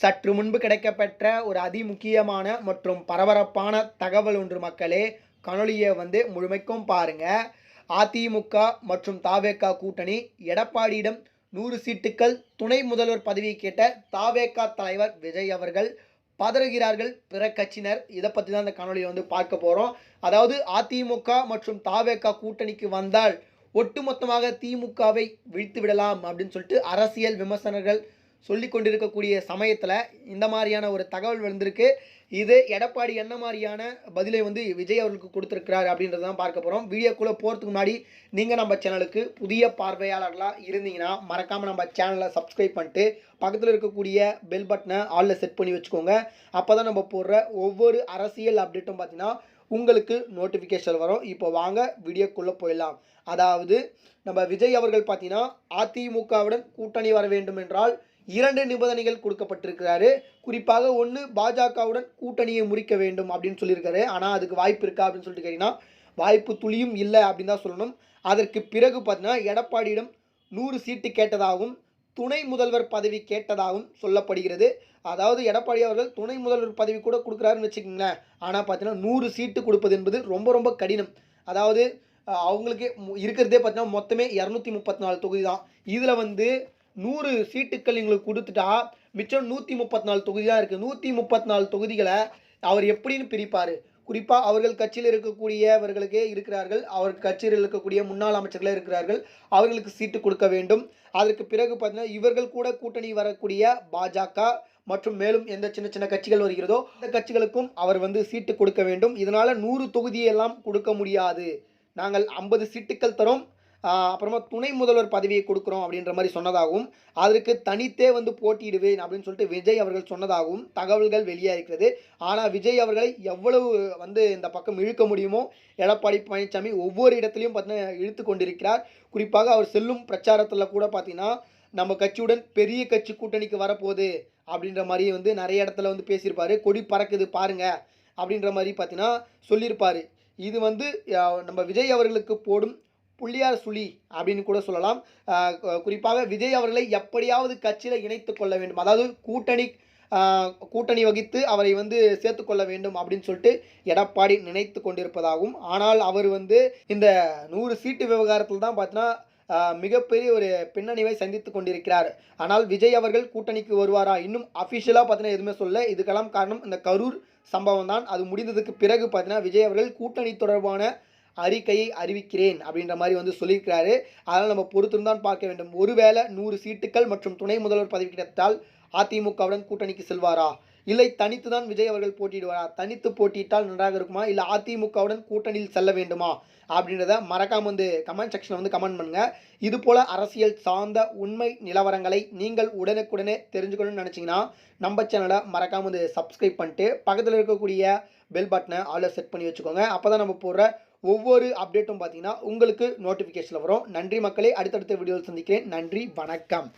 சற்று முன்பு கிடைக்கப்பெற்ற ஒரு அதிமுக்கியமான மற்றும் பரபரப்பான தகவல் ஒன்று மக்களே காணொலியை வந்து முழுமைக்கும் பாருங்க. அதிமுக மற்றும் தாவேகா கூட்டணி எடப்பாடியிடம் நூறு சீட்டுக்கள் துணை முதல்வர் பதவியை கேட்ட தாவேக்கா தலைவர் விஜய் அவர்கள் பதறுகிறார்கள். பிற கட்சியினர் இதை பற்றி தான் இந்த காணொலியை வந்து பார்க்க போகிறோம் அதாவது அதிமுக மற்றும் தாவேகா கூட்டணிக்கு வந்தால் ஒட்டுமொத்தமாக திமுகவை வீழ்த்து விடலாம் அப்படின்னு சொல்லிட்டு அரசியல் விமர்சனர்கள் சொல்லி கொண்டிருக்கக்கூடிய சமயத்தில் இந்த மாதிரியான ஒரு தகவல் வந்திருக்கு. இது எடப்பாடி என்ன மாதிரியான பதிலை வந்து விஜய் அவர்களுக்கு கொடுத்துருக்கிறார் அப்படின்றத தான் பார்க்க போகிறோம் வீடியோக்குள்ளே போகிறதுக்கு முன்னாடி நீங்கள் நம்ம சேனலுக்கு புதிய பார்வையாளர்களாக இருந்தீங்கன்னா மறக்காமல் நம்ம சேனலை சப்ஸ்கிரைப் பண்ணிட்டு பக்கத்தில் இருக்கக்கூடிய பெல் பட்டனை ஆளில் செட் பண்ணி வச்சுக்கோங்க. அப்போ தான் நம்ம போடுற ஒவ்வொரு அரசியல் அப்டேட்டும் பார்த்திங்கன்னா உங்களுக்கு நோட்டிஃபிகேஷன் வரும். இப்போ வாங்க வீடியோக்குள்ளே போயிடலாம். அதாவது நம்ம விஜய் அவர்கள் பார்த்தீங்கன்னா அதிமுகவுடன் கூட்டணி வர வேண்டும் என்றால் இரண்டு நிபந்தனைகள் கொடுக்கப்பட்டிருக்கிறாரு. குறிப்பாக ஒன்று பாஜகவுடன் கூட்டணியை முறிக்க வேண்டும் அப்படின்னு சொல்லியிருக்காரு. ஆனால் அதுக்கு வாய்ப்பு இருக்கா அப்படின்னு சொல்லிட்டு கேட்டிங்கன்னா வாய்ப்பு துளியும் இல்லை அப்படின்னு தான் சொல்லணும். அதற்கு பிறகு பார்த்தீங்கன்னா எடப்பாடியிடம் நூறு சீட்டு கேட்டதாகவும் துணை முதல்வர் பதவி கேட்டதாகவும் சொல்லப்படுகிறது. அதாவது எடப்பாடி அவர்கள் துணை முதல்வர் பதவி கூட கொடுக்குறாருன்னு வச்சுக்கோங்களேன். ஆனால் பார்த்தீங்கன்னா நூறு சீட்டு கொடுப்பது என்பது ரொம்ப ரொம்ப கடினம். அதாவது அவங்களுக்கு இருக்கிறதே பார்த்தீங்கன்னா மொத்தமே இரநூத்தி முப்பத்தி நாலு தொகுதி தான். இதில் வந்து நூறு சீட்டுக்கள் எங்களுக்கு கொடுத்துட்டா மிச்சம் நூற்றி முப்பத்தி நாலு தொகுதி தான் இருக்குது நூற்றி முப்பத்தி நாலு தொகுதிகளை அவர் எப்படின்னு பிரிப்பார்? குறிப்பாக அவர்கள் கட்சியில் இருக்கக்கூடியவர்களுக்கே இருக்கிறார்கள். அவர் கட்சியில் இருக்கக்கூடிய முன்னாள் அமைச்சர்களே இருக்கிறார்கள். அவர்களுக்கு சீட்டு கொடுக்க வேண்டும். அதற்கு பிறகு பார்த்தீங்கன்னா இவர்கள் கூட கூட்டணி வரக்கூடிய பாஜக மற்றும் மேலும் எந்த சின்ன சின்ன கட்சிகள் வருகிறதோ அந்த கட்சிகளுக்கும் அவர் வந்து சீட்டு கொடுக்க வேண்டும். இதனால் நூறு தொகுதியெல்லாம் கொடுக்க முடியாது. நாங்கள் ஐம்பது சீட்டுக்கள் தரோம். அப்புறமா துணை முதல்வர் பதவியை கொடுக்குறோம் அப்படின்ற மாதிரி சொன்னதாகவும் அதற்கு தனித்தே வந்து போட்டியிடுவேன் அப்படின்னு சொல்லிட்டு விஜய் அவர்கள் சொன்னதாகவும் தகவல்கள் வெளியாக இருக்கிறது. ஆனால் விஜய் அவர்களை எவ்வளவு வந்து இந்த பக்கம் இழுக்க முடியுமோ எடப்பாடி பழனிசாமி ஒவ்வொரு இடத்துலையும் பார்த்தீங்கன்னா இழுத்து கொண்டிருக்கிறார். குறிப்பாக அவர் செல்லும் பிரச்சாரத்தில் கூட பார்த்தீங்கன்னா நம்ம கட்சியுடன் பெரிய கட்சி கூட்டணிக்கு வரப்போகுது அப்படின்ற மாதிரி வந்து நிறைய இடத்துல வந்து பேசியிருப்பார். கொடி பறக்குது பாருங்க அப்படின்ற மாதிரி பார்த்தீங்கன்னா சொல்லியிருப்பார். இது வந்து நம்ம விஜய் அவர்களுக்கு போடும் புள்ளியார் சுழி அப்படின்னு கூட சொல்லலாம். குறிப்பாக விஜய் அவர்களை எப்படியாவது கட்சியில் இணைத்து கொள்ள வேண்டும். அதாவது கூட்டணி கூட்டணி வகித்து அவரை வந்து சேர்த்துக்கொள்ள வேண்டும் அப்படின்னு சொல்லிட்டு எடப்பாடி நினைத்து கொண்டிருப்பதாகவும் ஆனால் அவர் வந்து இந்த நூறு சீட்டு விவகாரத்தில் தான் பார்த்தீங்கன்னா மிகப்பெரிய ஒரு பின்னணிவை சந்தித்து கொண்டிருக்கிறார். ஆனால் விஜய் அவர்கள் கூட்டணிக்கு வருவாரா? இன்னும் அஃபிஷியலாக பார்த்தீங்கன்னா எதுவுமே சொல்ல இதுக்கெல்லாம் காரணம் இந்த கரூர் சம்பவம் தான். அது முடிந்ததுக்கு பிறகு பார்த்தீங்கன்னா விஜய் அவர்கள் கூட்டணி தொடர்பான அறிக்கையை அறிவிக்கிறேன் அப்படின்ற மாதிரி வந்து சொல்லியிருக்கிறாரு. அதனால் நம்ம பொறுத்திருந்தான் பார்க்க வேண்டும். ஒருவேளை நூறு சீட்டுகள் மற்றும் துணை முதல்வர் பதவி கிடைத்தால் அதிமுகவுடன் கூட்டணிக்கு செல்வாரா? இல்லை தனித்து தான் விஜய் அவர்கள் போட்டியிடுவாரா? தனித்து போட்டியிட்டால் நன்றாக இருக்குமா? இல்லை அதிமுகவுடன் கூட்டணியில் செல்ல வேண்டுமா? அப்படின்றத மறக்காமல் வந்து கமெண்ட் செக்ஷனில் வந்து கமெண்ட் பண்ணுங்கள் இதுபோல் அரசியல் சார்ந்த உண்மை நிலவரங்களை நீங்கள் உடனுக்குடனே தெரிஞ்சுக்கணும்னு நினச்சிங்கன்னா நம்ம சேனலை மறக்காமல் வந்து சப்ஸ்கிரைப் பண்ணிட்டு பக்கத்தில் இருக்கக்கூடிய பெல் பட்டனை ஆல்ல செட் பண்ணி வச்சுக்கோங்க. அப்போ தான் நம்ம போடுற ஒவ்வொரு அப்டேட்டும் பார்த்தீங்கன்னா உங்களுக்கு நோட்டிஃபிகேஷனில் வரும். நன்றி மக்களே அடுத்தடுத்த வீடியோவில் சந்திக்கிறேன். நன்றி வணக்கம்.